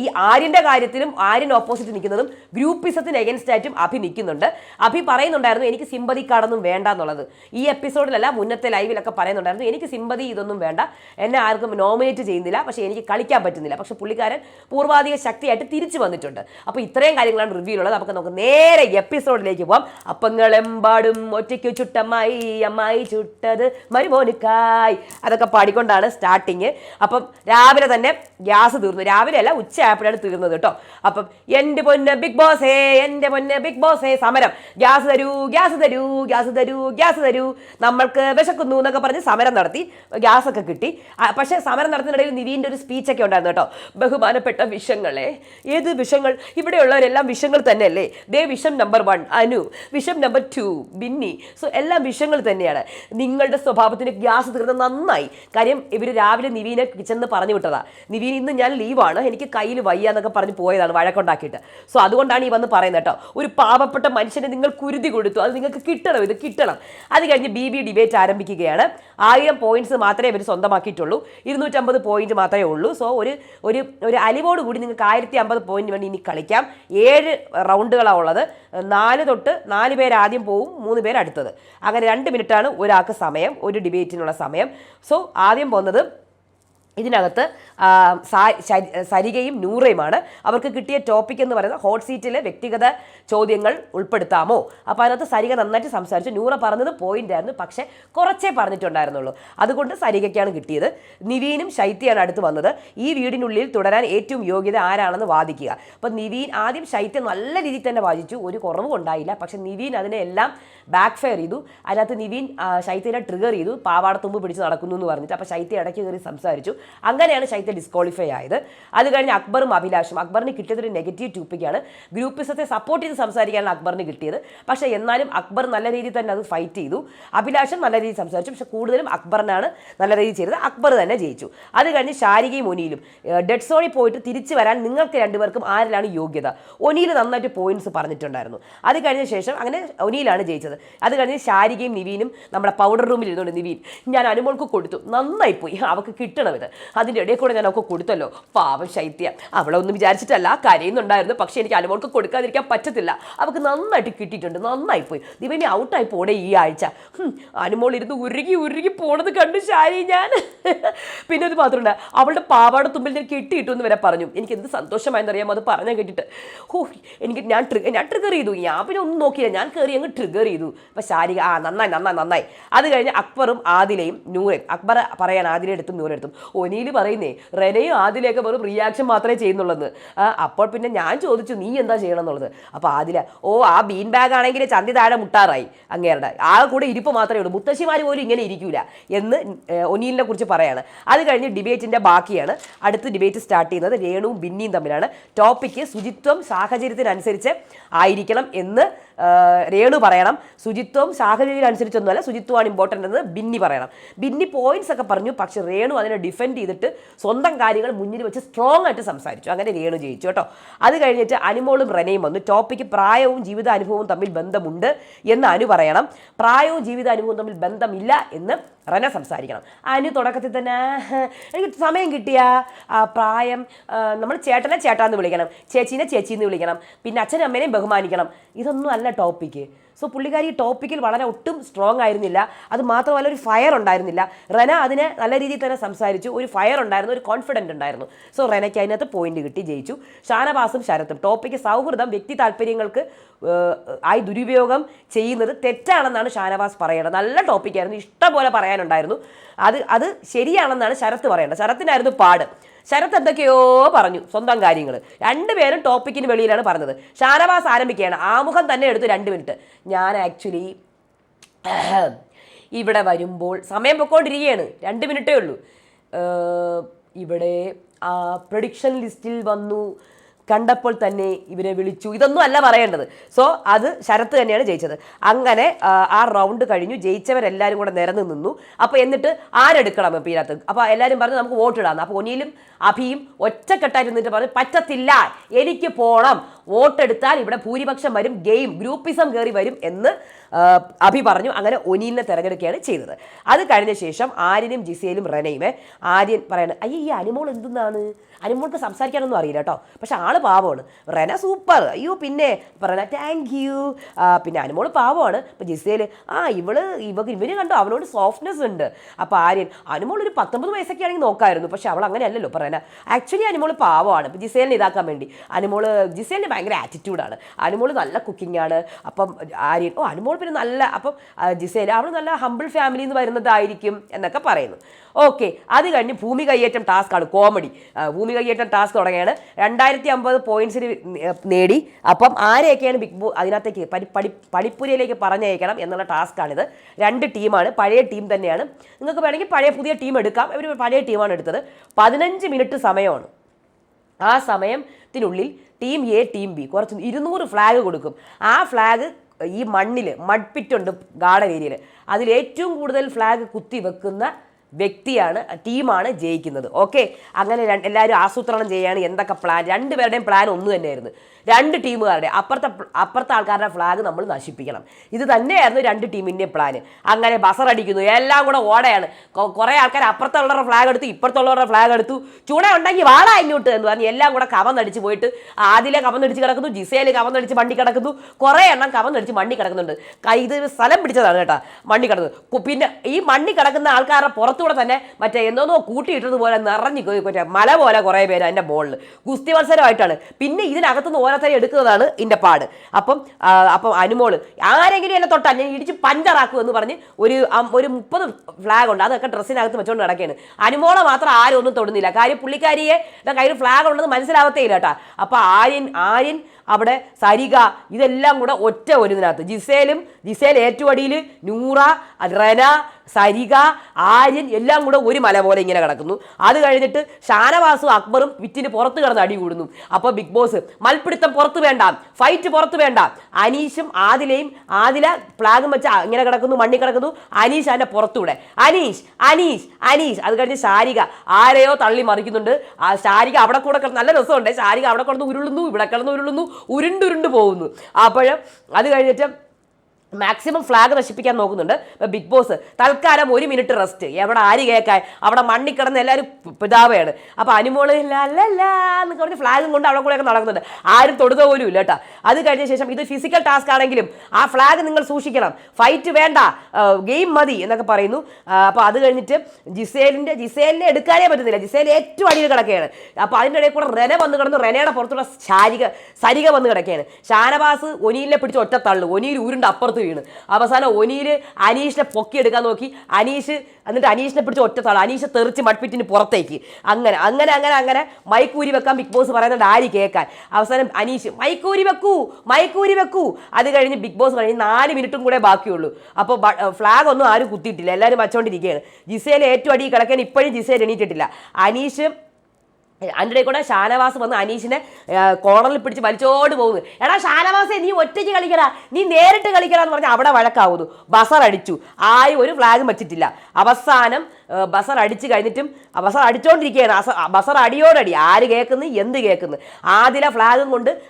ഈ ആര്യന്റെ കാര്യത്തിലും ആര്യൻ ഓപ്പോസിറ്റ് നിൽക്കുന്നതും ഗ്രൂപ്പിസത്തിന് എഗൻസ്റ്റ് ആയിട്ടും അഭി നിൽക്കുന്നുണ്ട്. അഭി പറയുന്നുണ്ടായിരുന്നു എനിക്ക് സിമ്പതി കാർഡൊന്നും വേണ്ട എന്നുള്ളത്. ഈ എപ്പിസോഡിലല്ല മുന്നത്തെ ലൈവിലൊക്കെ പറയുന്നുണ്ടായിരുന്നു എനിക്ക് സിമ്പതി ഇതൊന്നും വേണ്ട. എന്നെ ആർക്കും നോമിനേറ്റ് ചെയ്യുന്നില്ല. പക്ഷേ എനിക്ക് കളിക്കാൻ പറ്റുന്നില്ല. പക്ഷേ പുള്ളിക്കാരൻ പൂർവാധിക ശക്തിയായിട്ട് തിരിച്ചു വന്നിട്ടുണ്ട്. അപ്പോൾ ഇത്രയും കാര്യങ്ങളാണ് റിവ്യൂ ഉള്ളത്. നമുക്ക് നമുക്ക് നേരെ എപ്പിസോഡിലേക്ക് പോവാം. അപ്പങ്ങളെമ്പാടും ഒറ്റയ്ക്ക് ചുട്ടമ്മായി അമ്മായി ചുട്ടത് മരുമോനുക്കായ്. അതൊക്കെ പാടിക്കൊണ്ടാണ് സ്റ്റാർട്ടിങ് അപ്പം രാവിലെ തന്നെ ഗ്യാസ് തീർന്നു. രാവിലെ അല്ല ഉച്ച ആയപ്പോഴാണ് തീർന്നത് കേട്ടോ. അപ്പം എന്റെ പൊന്ന് ബിഗ് ബോസേ എന്റെ പൊന്ന് ബിഗ് ബോസേ സമരം. ഗ്യാസ് തരൂ ഗ്യാസ് തരൂ ഗ്യാസ് തരൂ ഗ്യാസ് തരൂ. നമ്മൾക്ക് വിശക്കുന്നു എന്നൊക്കെ പറഞ്ഞ് സമരം നടത്തി ഗ്യാസ് ഒക്കെ കിട്ടി പക്ഷേ സമരം നടത്തുന്നതിനിടയിൽ നിവീന്റെ ഒരു സ്പീച്ചൊക്കെ ഉണ്ടായിരുന്നു കേട്ടോ. ബഹുമാനപ്പെട്ട വിഷങ്ങളെ ഏത് വിഷങ്ങൾ? ഇവിടെയുള്ളവരെല്ലാം വിഷങ്ങൾ തന്നെയല്ലേ? ദേ വിഷം നമ്പർ വൺ അനു. വിഷം നമ്പർ ടു ബിന്നി സോ എല്ലാ വിഷങ്ങൾ തന്നെയാണ്. നിങ്ങളുടെ സ്വഭാവത്തിന് ഗ്യാസ് തീർന്ന നന്നായി. കാര്യം ഇവർ രാവിലെ നിവീനെ കിച്ചണിൽ പറഞ്ഞു വിട്ടതാ. നിവീൻ ഇന്ന് ഞാൻ ലീവാണ്. എനിക്ക് കയ്യിൽ വയ്യ എന്നൊക്കെ പറഞ്ഞ് പോയതാണ് വഴക്കുണ്ടാക്കിയിട്ട്. സോ അതുകൊണ്ടാണ് ഈ വന്ന് പറയുന്നത് കേട്ടോ. ഒരു പാവപ്പെട്ട മനുഷ്യനെ നിങ്ങൾ കുരുതി കൊടുത്തു. അത് നിങ്ങൾക്ക് കിട്ടണം ഇത് കിട്ടണം. അത് കഴിഞ്ഞ് ബി ബി ഡിബേറ്റ് ആരംഭിക്കുകയാണ്. ആയിരം പോയിന്റ്സ് മാത്രമേ ഇവർ സ്വന്തമാക്കിയിട്ടുള്ളൂ. ഇരുന്നൂറ്റമ്പത് പോയിന്റ് മാത്രമേ ഉള്ളൂ. സോ ഒരു ഒരു ഒരു അലിവോട് കൂടി നിങ്ങൾക്ക് ആയിരത്തി അമ്പത് പോയിന്റ് വേണ്ടി ഇനി കളിക്കാം. ഏഴ് റൗണ്ടുകളാണ് ഉള്ളത്. നാല് തൊട്ട് നാല് പേര് ആദ്യം പോവും മൂന്ന് പേര് അടുത്തത്. അങ്ങനെ രണ്ട് മിനിറ്റാണ് ഒരാൾക്ക് സമയം ഒരു ഡിബേറ്റിനുള്ള സമയം. സോ ആദ്യം പോകുന്നത് ഇതിനകത്ത് സരികയും നൂറയുമാണ്. അവർക്ക് കിട്ടിയ ടോപ്പിക് എന്ന് പറയുന്നത് ഹോട്ട് സീറ്റിലെ വ്യക്തിഗത ചോദ്യങ്ങൾ ഉൾപ്പെടുത്താമോ? അപ്പോൾ അതിനകത്ത് സരിക നന്നായിട്ട് സംസാരിച്ചു. നൂറ പറഞ്ഞത് പോയിന്റ് ആയിരുന്നു. പക്ഷേ കുറച്ചേ പറഞ്ഞിട്ടുണ്ടായിരുന്നുള്ളൂ. അതുകൊണ്ട് സരികയ്ക്കാണ് കിട്ടിയത്. നിവീനും ശൈത്യയാണ് അടുത്ത് വന്നത്. ഈ വീടിനുള്ളിൽ തുടരാൻ ഏറ്റവും യോഗ്യത ആരാണെന്ന് വാദിക്കുക. അപ്പോൾ നിവീൻ ആദ്യം ശൈത്യം നല്ല രീതിയിൽ തന്നെ വാദിച്ചു. ഒരു കുറവും ഉണ്ടായില്ല പക്ഷേ നിവീൻ അതിനെ എല്ലാം ബാക്ക് ഫയർ ചെയ്തു. അതിനകത്ത് നിവിൻ ശൈത്യനെ ട്രിഗർ ചെയ്തു. പാവാടത്തുമ്പ് പിടിച്ച് നടക്കുന്നു എന്ന് പറഞ്ഞിട്ട് അപ്പോൾ ശൈത്യ ഇടയ്ക്ക് കയറി സംസാരിച്ചു. അങ്ങനെയാണ് ശൈത്യ ഡിസ്ക്വാളിഫൈ ആയത്. അത് കഴിഞ്ഞ് അക്ബറും അഭിലാഷും. അക്ബറിന് കിട്ടിയത് ഒരു നെഗറ്റീവ് ടൂപ്പിക്കാണ് ഗ്രൂപ്പിസത്തെ സപ്പോർട്ട് ചെയ്ത് സംസാരിക്കാനാണ് അക്ബറിന് കിട്ടിയത്. പക്ഷേ എന്നാലും അക്ബർ നല്ല രീതിയിൽ തന്നെ അത് ഫൈറ്റ് ചെയ്തു. അഭിലാഷം നല്ല രീതിയിൽ സംസാരിച്ചു. പക്ഷേ കൂടുതലും അക്ബറിനാണ് നല്ല രീതിയിൽ ചെയ്തത്. അക്ബർ തന്നെ ജയിച്ചു. അത് കഴിഞ്ഞ് ശാരികയും ഒനിയിലും. ഡെഡ് സോണിൽ പോയിട്ട് തിരിച്ചു വരാൻ നിങ്ങൾക്ക് രണ്ടുപേർക്കും ആരിലാണ് യോഗ്യത? ഒനിയിൽ നന്നായിട്ട് പോയിന്റ്സ് പറഞ്ഞിട്ടുണ്ടായിരുന്നു. അത് കഴിഞ്ഞ ശേഷം അങ്ങനെ ഒനിയിലാണ് ജയിച്ചത്. അത് കഴിഞ്ഞ് ശാരികയും നിവീനും നമ്മുടെ പൗഡർ റൂമിൽ ഇരുന്നുകൊണ്ട് നിവീൻ ഞാൻ അനുമോൾക്ക് കൊടുത്തു. നന്നായി പോയി. അവൾക്ക് കിട്ടണം ഇത്. അതിന്റെ ഇടയിൽ കൂടെ ഞാൻ അവൾക്ക് കൊടുത്തല്ലോ. പാവം ശൈത്യ. അവളൊന്നും വിചാരിച്ചിട്ടല്ല കരയുന്നുണ്ടായിരുന്നു. പക്ഷേ എനിക്ക് അനുമോൾക്ക് കൊടുക്കാതിരിക്കാൻ പറ്റത്തില്ല. അവൾക്ക് നന്നായിട്ട് കിട്ടിയിട്ടുണ്ട്. നന്നായി പോയി. ദിവനി ഔട്ടായി പോടെ ഈ ആഴ്ച. അനുമോൾ ഇരുന്ന് ഉരുകി ഉരുകി പോണത് കണ്ടു ശാരി ഞാൻ. പിന്നെ അത് മാത്രമല്ല അവളുടെ പാവാട തുമ്പിൽ ഞാൻ കിട്ടിയിട്ടു എന്ന് വരെ പറഞ്ഞു. എനിക്ക് എന്ത് സന്തോഷമായെന്നറിയാമോ? അത് പറഞ്ഞാൽ കേട്ടിട്ട്. ഹോ എനിക്ക് ഞാൻ ട്രിഗർ ഞാൻ ട്രിഗർ ചെയ്തു. ഞാൻ പിന്നെ ഒന്നും നോക്കിയില്ല. ഞാൻ കയറി അങ്ങ് ട്രിഗർ ചെയ്തു. അപ്പം ശാരിക ആ നന്നായി നന്നായി നന്നായി. അത് കഴിഞ്ഞ് അക്ബറും ആദിലയും നൂറയും അക്ബർ പറയാൻ ആദിലെ എടുത്തും നൂറെ എടുത്തും. ഒനിയിൽ പറയുന്നേ റെനയും ആദിലയൊക്കെ വെറും റിയാക്ഷൻ മാത്രമേ ചെയ്യുന്നുള്ളൂ അപ്പോൾ പിന്നെ ഞാൻ ചോദിച്ചു നീ എന്താ ചെയ്യണം എന്നുള്ളത് അപ്പോൾ ആദില ഓ ആ ബീൻ ബാഗ് ആണെങ്കിൽ ചന്തി താഴെ മുട്ടാറായി. അങ്ങേരുടെ ആ കൂടെ ഇരിപ്പ് മാത്രമേ ഉള്ളൂ. മുത്തശ്ശിമാർ പോലും ഇങ്ങനെ ഇരിക്കൂല. എന്ന് ഒനിയിലിനെ കുറിച്ച് പറയാണ്. അത് കഴിഞ്ഞ് ഡിബേറ്റിന്റെ ബാക്കിയാണ്. അടുത്ത ഡിബേറ്റ് സ്റ്റാർട്ട് ചെയ്യുന്നത് രേണുവും ബിന്നിയും തമ്മിലാണ്. ടോപ്പിക്ക് ശുചിത്വം സാഹചര്യത്തിനനുസരിച്ച് ആയിരിക്കണം എന്ന് രേണു പറയണം. ശുചിത്വം സാഹചര്യം അനുസരിച്ചൊന്നുമല്ല ശുചിത്വമാണ് ഇമ്പോർട്ടന്റ് എന്ന് ബിന്നി പറയണം. ബിന്നി പോയിന്റ്സ് ഒക്കെ പറഞ്ഞു പക്ഷെ രേണു അതിനെ ഡിഫെൻഡ് ചെയ്തിട്ട് സ്വന്തം കാര്യങ്ങൾ മുന്നിൽ വെച്ച് സ്ട്രോങ് ആയിട്ട് സംസാരിച്ചു. അങ്ങനെ രേണു ജയിച്ചു കേട്ടോ. അത് കഴിഞ്ഞിട്ട് അനുമോളും റെനയും വന്നു. ടോപ്പിക്ക് പ്രായവും ജീവിതാനുഭവവും തമ്മിൽ ബന്ധമുണ്ട് എന്ന് അനു പറയണം. പ്രായവും ജീവിതാനുഭവവും തമ്മിൽ ബന്ധമില്ല എന്ന് റന സംസാരിക്കണം. അനു തുടക്കത്തിൽ തന്നെ എനിക്ക് സമയം കിട്ടിയ പ്രായം നമ്മൾ ചേട്ടനെ ചേട്ടാന്ന് വിളിക്കണം. ചേച്ചീനെ ചേച്ചീന്ന് വിളിക്കണം. പിന്നെ അച്ഛനും അമ്മേനെയും ബഹുമാനിക്കണം. ഇതൊന്നും അല്ല ടോപ്പിക്ക് സോ പുള്ളിക്കാരി ടോപ്പിക്കിൽ വളരെ ഒട്ടും സ്ട്രോങ് ആയിരുന്നില്ല. അത് മാത്രമല്ല ഒരു ഫയർ ഉണ്ടായിരുന്നില്ല. റന അതിനെ നല്ല രീതിയിൽ തന്നെ സംസാരിച്ചു. ഒരു ഫയർ ഉണ്ടായിരുന്നു ഒരു കോൺഫിഡന്റ് ഉണ്ടായിരുന്നു. സോ റനയ്ക്ക് അതിനകത്ത് പോയിന്റ് കിട്ടി ജയിച്ചു. ഷാനവാസും ശരത്തും. ടോപ്പിക്ക് സൗഹൃദം വ്യക്തി താല്പര്യങ്ങൾക്ക് ആയി ദുരുപയോഗം ചെയ്യുന്നത് തെറ്റാണെന്നാണ് ഷാനവാസ് പറയേണ്ടത്. നല്ല ടോപ്പിക്കായിരുന്നു ഇഷ്ടം പോലെ പറയാനുണ്ടായിരുന്നു. അത് അത് ശരിയാണെന്നാണ് ശരത്ത് പറയേണ്ടത്. ശരത്തിനായിരുന്നു പാട്. ശരത്ത് എന്തൊക്കെയോ പറഞ്ഞു സ്വന്തം കാര്യങ്ങൾ രണ്ടുപേരും ടോപ്പിക്കിന് വെളിയിലാണ് പറഞ്ഞത്. ഷാനവാസ് ആരംഭിക്കുകയാണ്. ആമുഖം തന്നെ എടുത്തു രണ്ട് മിനിറ്റ് ഞാൻ ആക്ച്വലി ഇവിടെ വരുമ്പോൾ സമയം പൊക്കോണ്ടിരിക്കുകയാണ്. രണ്ട് മിനിറ്റേ ഉള്ളൂ. ഇവിടെ പ്രൊഡിക്ഷൻ ലിസ്റ്റിൽ വന്നു. കണ്ടപ്പോൾ തന്നെ ഇവരെ വിളിച്ചു. ഇതൊന്നും അല്ല പറയേണ്ടത്. സോ അത് ശരത്ത് തന്നെയാണ് ജയിച്ചത്. അങ്ങനെ ആ, റൗണ്ട് കഴിഞ്ഞു. ജയിച്ചവരെല്ലാവരും കൂടെ നിരന്ന് നിന്നു. അപ്പോൾ എന്നിട്ട് ആരെടുക്കണം ഇപ്പോൾ ഇതിനകത്ത് അപ്പോൾ എല്ലാവരും പറഞ്ഞു നമുക്ക് വോട്ടിടാന്ന് അപ്പോൾ ഒനിയിലും അഭിയും ഒറ്റക്കെട്ടായിട്ട് നിന്നിട്ട് പറഞ്ഞു പറ്റത്തില്ല. എനിക്ക് പോണം. വോട്ടെടുത്താൽ ഇവിടെ ഭൂരിപക്ഷം വരും ഗെയിം ഗ്രൂപ്പിസം കയറി വരും എന്ന് അഭി പറഞ്ഞു. അങ്ങനെ ഒനീലിനെ തിരഞ്ഞെടുക്കുകയാണ് ചെയ്തത്. അത് കഴിഞ്ഞ ശേഷം ആര്യനും ജിസേലും റെനയുമേ ആര്യൻ പറയണ അയ്യ ഈ അനുമോൾ എന്തെന്നാണ്? അനുമോൾക്ക് സംസാരിക്കാനൊന്നും അറിയില്ല കേട്ടോ പക്ഷെ ആൾ പാവമാണ്. റെന സൂപ്പർ. അയ്യോ പിന്നെ പറയണ താങ്ക് യു പിന്നെ അനുമോൾ പാവമാണ്. ഇപ്പം ജിസയിൽ ആ ഇവൾ ഇവക്ക് ഇവർ കണ്ടോ അവനോട് സോഫ്റ്റ്നെസ് ഉണ്ട്. അപ്പോൾ ആര്യൻ അനുമോൾ ഒരു പത്തൊമ്പത് വയസ്സൊക്കെ ആണെങ്കിൽ നോക്കായിരുന്നു പക്ഷെ അവൾ അങ്ങനെയല്ലല്ലോ പറയണ ആക്ച്വലി അനുമോൾ പാവമാണ്. ഇപ്പം ജിസേലിനെ ഇതാക്കാൻ വേണ്ടി അനുമോൾ ജിസേലിന് ഭയങ്കര ആറ്റിറ്റ്യൂഡാണ് അനുമോൾ നല്ല കുക്കിംഗ് ആണ്. അപ്പം ആര്യൻ ഓ അനുമോൾ പിന്നെ നല്ല അപ്പം ജിസേല അവൾ നല്ല ഹമ്പിൾ ഫാമിലിയിൽ നിന്ന് വരുന്നതായിരിക്കും എന്നൊക്കെ പറയുന്നു. ഓക്കെ അത് കഴിഞ്ഞ് ഭൂമി കയ്യേറ്റം ടാസ്ക് ആണ് കോമഡി ഭൂമി കയ്യേറ്റം ടാസ്ക് തുടങ്ങിയാണ് രണ്ടായിരത്തി അമ്പത് പോയിന്റ്സിന് നേടി. അപ്പം ആരെയൊക്കെയാണ് ബിഗ് ബോ അതിനകത്തേക്ക് പടി പടി പടിപ്പുരയിലേക്ക് പറഞ്ഞയക്കണം എന്നുള്ള ടാസ്ക്കാണിത് രണ്ട് ടീമാണ് പഴയ ടീം തന്നെയാണ്. നിങ്ങൾക്ക് വേണമെങ്കിൽ പഴയ പുതിയ ടീം എടുക്കാം. ഇവർ പഴയ ടീമാണ് എടുത്തത്. പതിനഞ്ച് മിനിറ്റ് സമയമാണ്. ആ സമയത്തിനുള്ളിൽ ടീം എ ടീം ബി കുറച്ച് ഇരുന്നൂറ് ഫ്ലാഗ് കൊടുക്കും. ആ ഫ്ലാഗ് ഈ മണ്ണിൽ മഡ്പിറ്റുണ്ട് ഗാർഡൻ ഏരിയയിൽ അതിൽ ഏറ്റവും കൂടുതൽ ഫ്ലാഗ് കുത്തി വെക്കുന്ന വ്യക്തിയാണ് ടീമാണ് ജയിക്കുന്നത്. ഓക്കെ അങ്ങനെ എല്ലാവരും ആസൂത്രണം ചെയ്യാണ് എന്തൊക്കെ പ്ലാൻ രണ്ടുപേരുടെയും പ്ലാൻ ഒന്ന് തന്നെയായിരുന്നു. രണ്ട് ടീമുകാരുടെ അപ്പുറത്തെ അപ്പുറത്തെ ആൾക്കാരുടെ ഫ്ലാഗ് നമ്മൾ നശിപ്പിക്കണം. ഇത് തന്നെയായിരുന്നു രണ്ട് ടീമിന്റെ പ്ലാൻ അങ്ങനെ ബസർ അടിക്കുന്നു. എല്ലാം കൂടെ ഓടയാണ്. കുറേ ആൾക്കാർ അപ്പുറത്തുള്ളവരുടെ ഫ്ലാഗ് എടുത്തു ഇപ്പുറത്തുള്ളവരുടെ ഫ്ലാഗ് എടുത്തു. ചൂട ഉണ്ടെങ്കിൽ വാടാ ഇങ്ങോട്ട് എന്ന് പറഞ്ഞ് എല്ലാം കൂടെ കവന്നടിച്ച് പോയിട്ട് ആദിലെ കവന്നടിച്ച് കിടക്കുന്നു ജിസേൽ കവന്നടിച്ച് മണ്ണി കിടക്കുന്നു. കുറേ എണ്ണം കവന്നടിച്ച് മണ്ണി കിടക്കുന്നുണ്ട്. ഇത് സ്ഥലം പിടിച്ചതാണ് കേട്ടോ. മണ്ണി കിടക്കുന്നത് പിന്നെ ഈ മണ്ണി കിടക്കുന്ന ആൾക്കാരുടെ പുറത്ത് പുറത്തൂടെ തന്നെ മറ്റേ എന്തോന്നോ കൂട്ടിയിട്ടതുപോലെ നിറഞ്ഞു മല പോലെ കുറേ പേര് അതിന്റെ മുകളിൽ ഗുസ്തി മത്സരമായിട്ടാണ്. പിന്നെ ഇതിനകത്തുനിന്ന് ഓരോരുത്തരെ എടുക്കുന്നതാണ് ഇതിന്റെ പാട്. അപ്പം അപ്പം അനുമോൾ ആരെങ്കിലും എന്നെ തൊട്ടാൽ ഞാൻ ഇടിച്ച് പഞ്ചറാക്കും എന്ന് പറഞ്ഞ് ഒരു ഒരു മുപ്പത് ഫ്ലാഗ് ഉണ്ട്. അതൊക്കെ ഡ്രസ്സിനകത്ത് വെച്ചുകൊണ്ട് നടക്കുകയാണ് അനുമോളെ മാത്രം ആരും ഒന്നും തൊടുന്നില്ല. കാര്യം പുള്ളിക്കാരിയെ കയ്യിൽ ഫ്ലാഗ് ഉണ്ടെന്ന് മനസ്സിലാവത്തേ ഇല്ല കേട്ടാ. അപ്പൊ ആര്യൻ ആര്യൻ അവിടെ സരിക ഇതെല്ലാം കൂടെ ഒറ്റ ഒരു ഇതിനകത്ത് ജിസേലും ജിസേൽ ഏറ്റുവടിയിൽ നൂറ റെന സരിക ആര്യൻ എല്ലാം കൂടെ ഒരു മല പോലെ ഇങ്ങനെ കിടക്കുന്നു. അത് കഴിഞ്ഞിട്ട് ഷാനവാസും അക്ബറും വിറ്റിന് പുറത്ത് കിടന്ന് അടി കൂടുന്നു. അപ്പോൾ ബിഗ് ബോസ് മൽപ്പിടുത്തം പുറത്ത് വേണ്ട ഫൈറ്റ് പുറത്ത് വേണ്ട. അനീഷും ആദിലയും ആദില ഫ്ലാഗും വെച്ച് ഇങ്ങനെ കിടക്കുന്നു മണ്ണി കിടക്കുന്നു. അനീഷ് അതിന്റെ പുറത്തൂടെ. അനീഷ് അനീഷ് അനീഷ്. അത് കഴിഞ്ഞ് ശാരിക ആരെയോ തള്ളി മറിക്കുന്നുണ്ട്. ആ ശാരിക അവിടെ കൂടെ കിടന്ന് നല്ല രസമുണ്ട്. ശാരിക അവിടെ കിടന്ന് ഉരുളുന്നു ഇവിടെ കിടന്ന് ഉരുളുന്നു. ഉരുണ്ടുരുണ്ട് പോകുന്നു. അപ്പോൾ അത് കഴിഞ്ഞിട്ട് മാക്സിമം ഫ്ലാഗ് നശിപ്പിക്കാൻ നോക്കുന്നുണ്ട്. ബിഗ് ബോസ് തൽക്കാലം ഒരു മിനിറ്റ് റെസ്റ്റ് എവിടെ ആര് കേൾക്കാൻ? അവിടെ മണ്ണി കിടന്ന് എല്ലാവരും പിതാവയാണ് അപ്പോൾ അനുമോൾ എന്ന് പറഞ്ഞ് ഫ്ലാഗും കൊണ്ട് അവിടെ കൂടെയൊക്കെ നടക്കുന്നുണ്ട്. ആരും തൊടുക പോലും ഇല്ല കേട്ടോ. അത് കഴിഞ്ഞ ശേഷം ഇത് ഫിസിക്കൽ ടാസ്ക് ആണെങ്കിലും ആ ഫ്ലാഗ് നിങ്ങൾ സൂക്ഷിക്കണം. ഫൈറ്റ് വേണ്ട. ഗെയിം മതി എന്നൊക്കെ പറയുന്നു. അപ്പോൾ അത് കഴിഞ്ഞിട്ട് ജിസേലിന്റെ ജിസേലിനെ എടുക്കാനേ പറ്റുന്നില്ല. ജിസേൽ ഏറ്റവും അടിയിൽ കിടക്കുകയാണ്. അപ്പോൾ അതിന്റെ ഇടയിൽ കൂടെ റെന വന്ന് കിടന്നു. റെനയുടെ പുറത്തുള്ള ശാരിക സരിക വന്ന് കിടക്കുകയാണ്. ഷാനവാസ് ഒനിയിലെ പിടിച്ച് ഒറ്റത്തള്ളു തള്ളു. ഒനിയിൽ ഉരുണ്ട് അപ്പുറത്ത് വീണ്. അവസാനം ഒനിയിൽ അനീഷിനെ പൊക്കിയെടുക്കാൻ നോക്കി. അനീഷ് എന്നിട്ട് അനീഷിനെ പിടിച്ച് ഒറ്റ തള്ളു അനീഷ് തെറിച്ച് മഡ്പിറ്റിന് പുറത്തേക്ക്. അങ്ങനെ അങ്ങനെ അങ്ങനെ അങ്ങനെ മൈക്കൂരി വെക്കാൻ ബിഗ് ബോസ് പറയുന്നുണ്ട് ആര് കേൾക്കാൻ. അവസാനം അനീഷ് മൈക്കൂരി വെക്കൂ മൈക്കൂരി വെക്കൂ. അത് കഴിഞ്ഞ് ബിഗ് ബോസ് കഴിഞ്ഞ് നാല് മിനിറ്റും കൂടെ ബാക്കിയുള്ളൂ. അപ്പോൾ ഫ്ലാഗ് ഒന്നും ആരും കുത്തിയിട്ടില്ല. എല്ലാവരും വച്ചുകൊണ്ടിരിക്കുകയാണ് ജിസേൽ ഏറ്റവും അടി കിടക്കാൻ ഇപ്പോഴും ജിസേൽ എണീറ്റിട്ടില്ല. അനീഷ് അതിന്റെ കൂടെ ഷാനവാസ് വന്ന് അനീഷിനെ കോർണറിൽ പിടിച്ച് വലിച്ചോട് പോകുന്നു. എടാ ഷാനവാസെ നീ ഒറ്റയ്ക്ക് കളിക്കടാ. നീ നേരിട്ട് കളിക്കടാ എന്ന് പറഞ്ഞാൽ അവിടെ വഴക്കാവുന്നു. ബസർ അടിച്ചു. ആയി ഒരു ഫ്ലാഗും വെച്ചിട്ടില്ല. അവസാനം ബസർ അടിച്ച് കഴിഞ്ഞിട്ടും ബസർ അടിച്ചുകൊണ്ടിരിക്കുകയാണ് ബസർ അടിയോടടി. ആര് കേൾക്കുന്നു? എന്ത് കേൾക്കുന്നു? ആദില ഫ്ലാഗും കൊണ്ട്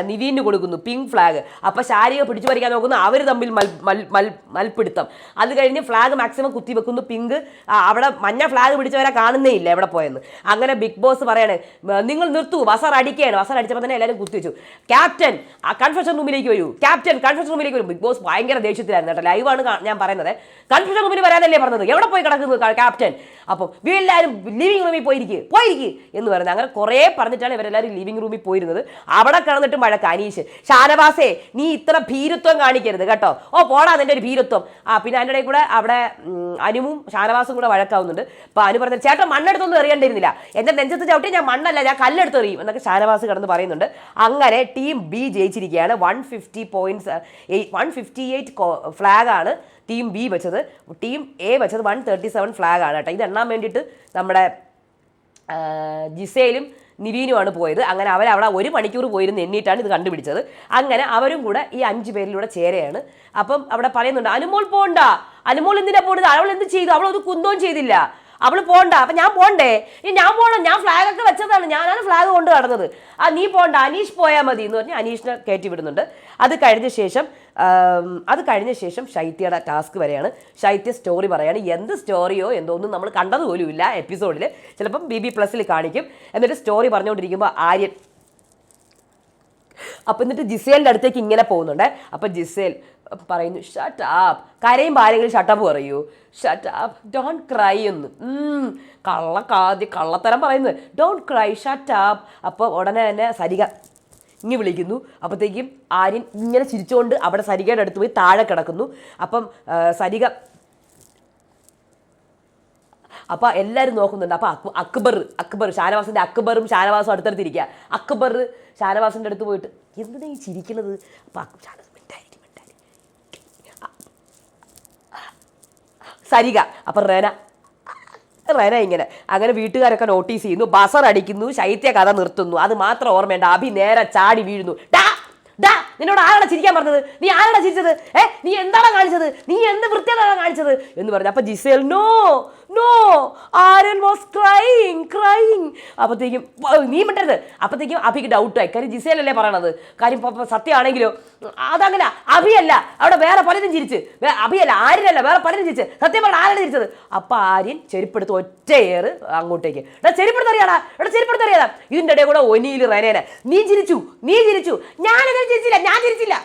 നിവീന് കൊടുക്കുന്നു പിങ്ക് ഫ്ലാഗ് അപ്പോൾ ശാരിക പിടിച്ചു പറിക്കാൻ നോക്കുന്നു. അവർ തമ്മിൽ മൽ മൽ മൽ മൽപിടുത്തം അത് കഴിഞ്ഞ് ഫ്ലാഗ് മാക്സിമം കുത്തി വെക്കുന്നു പിങ്ക് അവിടെ മഞ്ഞ ഫ്ലാഗ് പിടിച്ചവരെ കാണുന്നേ ഇല്ല എവിടെ പോയെന്ന്. അങ്ങനെ ബിഗ് ബോസ് പറയാണ് നിങ്ങൾ നിർത്തൂ ബസർ അടിക്കുകയാണ്. ബസർ അടിച്ചപ്പോൾ തന്നെ എല്ലാവരും കുത്തി വെച്ചു. ക്യാപ്റ്റൻ ആ കൺഫെഷൻ റൂമിലേക്ക് വരൂ. ക്യാപ്റ്റൻ കൺഫെഷൻ റൂമിലേക്ക് വരും. ബിഗ് ബോസ് ഭയങ്കര ദേഷ്യത്തിലായിരുന്നു കേട്ടോ. ലൈവാണ് ഞാൻ പറയുന്നത്. കൺഫെഷൻ റൂമിൽ വരാനല്ലേ പറഞ്ഞത്? എവിടെ പോയി കിടക്കുന്നു? ക- ക്യാപ്റ്റൻ അപ്പം ഇവരെല്ലാവരും ലിവിംഗ് റൂമിൽ പോയിരിക്കുക പോയിരിക്കുക എന്ന് പറയുന്നത്. അങ്ങനെ കുറേ പറഞ്ഞിട്ടാണ് ഇവരെല്ലാവരും ലിവിംഗ് റൂമിൽ പോയിരുന്നത്. അവിടെ കിടന്നിട്ട് മഴക്ക് അനീഷ് ഷാനവാസേ നീ ഇത്ര ഭീരുത്വം കാണിക്കരുത് കേട്ടോ. ഓ പോടാ നിന്റെ ഒരു ഭീരുത്വം. ആ പിന്നെ അതിന്റെ കൂടെ അവിടെ അനുവും ഷാനവാസും കൂടെ വഴക്കാവുന്നുണ്ട്. അപ്പൊ അനു പറഞ്ഞത് ചേട്ടൻ മണ്ണെടുത്തൊന്നും എറിയണ്ടിരുന്നില്ല. എന്റെ നെഞ്ചത്ത് ചവിട്ടി ഞാൻ മണ്ണല്ല ഞാൻ കല്ലെടുത്ത് എറിയും എന്നൊക്കെ ഷാനവാസ് കിടന്ന് പറയുന്നുണ്ട്. അങ്ങനെ team B ജയിച്ചിരിക്കുകയാണ്. One fifty points one fifty eight flag ആണ്. ടീം ബി വെച്ചത്. ടീം എ വെച്ചത് വൺ തേർട്ടി സെവൻ ഫ്ലാഗ് ആണ് കേട്ടോ. ഇത് എണ്ണാൻ വേണ്ടിയിട്ട് നമ്മുടെ ജിസയിലും നിവീനുമാണ് പോയത്. അങ്ങനെ അവർ അവിടെ ഒരു മണിക്കൂർ പോയിരുന്ന് എണ്ണീട്ടാണ് ഇത് കണ്ടുപിടിച്ചത്. അങ്ങനെ അവരും കൂടെ ഈ അഞ്ച് പേരിലൂടെ ചേരെയാണ് അപ്പം അവിടെ പറയുന്നുണ്ട് അനുമോൾ പോണ്ട. അനുമോൾ എന്തിനാ പോണത്? അവൾ എന്ത് ചെയ്തു? അവൾ ഒരു കുന്തവും ചെയ്തില്ല. അവൾ പോണ്ട. അപ്പൊ ഞാൻ പോണ്ടേ? ഈ ഞാൻ പോണം. ഞാൻ ഫ്ലാഗ് ഒക്കെ വെച്ചതാണ്. ഞാനാണ് ഫ്ലാഗ് കൊണ്ട് നടന്നത്. ആ നീ പോണ്ട. അനീഷ് പോയാൽ മതി. എന്ന് പറഞ്ഞ് അനീഷിനെ കയറ്റി വിടുന്നുണ്ട്. അത് കഴിഞ്ഞ ശേഷം അത് കഴിഞ്ഞ ശേഷം ശൈത്യയുടെ ടാസ്ക് വരെയാണ്. ശൈത്യ സ്റ്റോറി പറയാണ്. എന്ത് സ്റ്റോറിയോ എന്തോ ഒന്നും നമ്മൾ കണ്ടത് പോലുമില്ല എപ്പിസോഡിൽ ചിലപ്പം ബി ബി പ്ലസ്സിൽ കാണിക്കും. എന്നിട്ട് സ്റ്റോറി പറഞ്ഞുകൊണ്ടിരിക്കുമ്പോൾ ആര്യൻ അപ്പം എന്നിട്ട് ജിസേലിന്റെ അടുത്തേക്ക് ഇങ്ങനെ പോകുന്നുണ്ട്. അപ്പം ജിസേൽ പറയുന്നു ഷട്ട് ആപ്പ് കരയുമ്പോൾ ആരെങ്കിലും ഷട്ടപ്പ് പറയൂ. ഷട്ട് ആപ്പ് ഡോണ്ട് ക്രൈ എന്ന്. കള്ളക്കാതി കള്ള കാതി കള്ളത്തരം പറയുന്നത്. ഡോണ്ട് ക്രൈ ഷട്ട് ആപ്പ് അപ്പോൾ ഉടനെ തന്നെ സരിക ഇങ്ങ് വിളിക്കുന്നു. അപ്പോഴത്തേക്കും ആര്യൻ ഇങ്ങനെ ചിരിച്ചുകൊണ്ട് അവിടെ സരികയുടെ അടുത്ത് പോയി താഴെ കിടക്കുന്നു. അപ്പം സരിക അപ്പോൾ എല്ലാവരും നോക്കുന്നുണ്ട്. അപ്പോൾ അക്ബ- അക്ബർ അക്ബർ ഷാനവാസിന്റെ അക്ബറും ഷാനവാസും അടുത്തടുത്തിരിക്കുക അക്ബർ ഷാനവാസിന്റെ അടുത്ത് പോയിട്ട് എന്തിനാ ഈ ചിരിക്കുന്നത് അപ്പോൾ ഷാനവാസ്. സരിക അപ്പം റേന റേന ഇങ്ങനെ അങ്ങനെ വീട്ടുകാരൊക്കെ നോട്ടീസ് ചെയ്യുന്നു ബസർ അടിക്കുന്നു ശൈത്യ കഥ നിർത്തുന്നു. അത് മാത്രം ഓർമ്മയുണ്ട്. അഭി നേരെ ചാടി വീഴുന്നു. ഡാ ഡാ നിന്നോട് ആരാണ് ചിരിക്കാൻ പറഞ്ഞത്? നീ ആരാണ് ചിരിച്ചത്? ഏ നീ എന്താണ് കാണിച്ചത്? നീ എന്ത് വൃത്തിയാണ് കാണിച്ചത്? എന്ന് പറഞ്ഞു. അപ്പൊ Gizele no no Aryan was crying crying അപ്പത്തേക്കും "വ- നീ മിണ്ടരുത്. അപ്പത്തേക്കും അഭിക്ക് ഡൗട്ടായി കാര്യം ജിസേലല്ലേ പറയണത്? കാര്യം സത്യമാണെങ്കിലോ? അതങ്ങനെ അഭിയല്ല. അവിടെ വേറെ പലരും ചിരിച്ച്. അഭിയല്ല ആര്യനല്ല വേറെ പലരും ചിരിച്ച്. സത്യം പറഞ്ഞ ആരാണ് ചിരിച്ചത്? അപ്പൊ ആര്യൻ ചെരുപ്പെടുത്ത് ഒറ്റയേറ് അങ്ങോട്ടേക്ക്. എടാ ചെരുപ്പെടുത്ത് അറിയാടാ എടാ ചെരുപ്പെടുത്ത് അറിയാടാ ഇതിന്റെ ഇടയിൽ കൂടെ ഒനിയിൽ റനേനെ. നീ ചിരിച്ചു നീ ചിരിച്ചു. ഞാനങ്ങനെ ചിരിച്ചില്ല. ഞാൻ ചിരിച്ചില്ല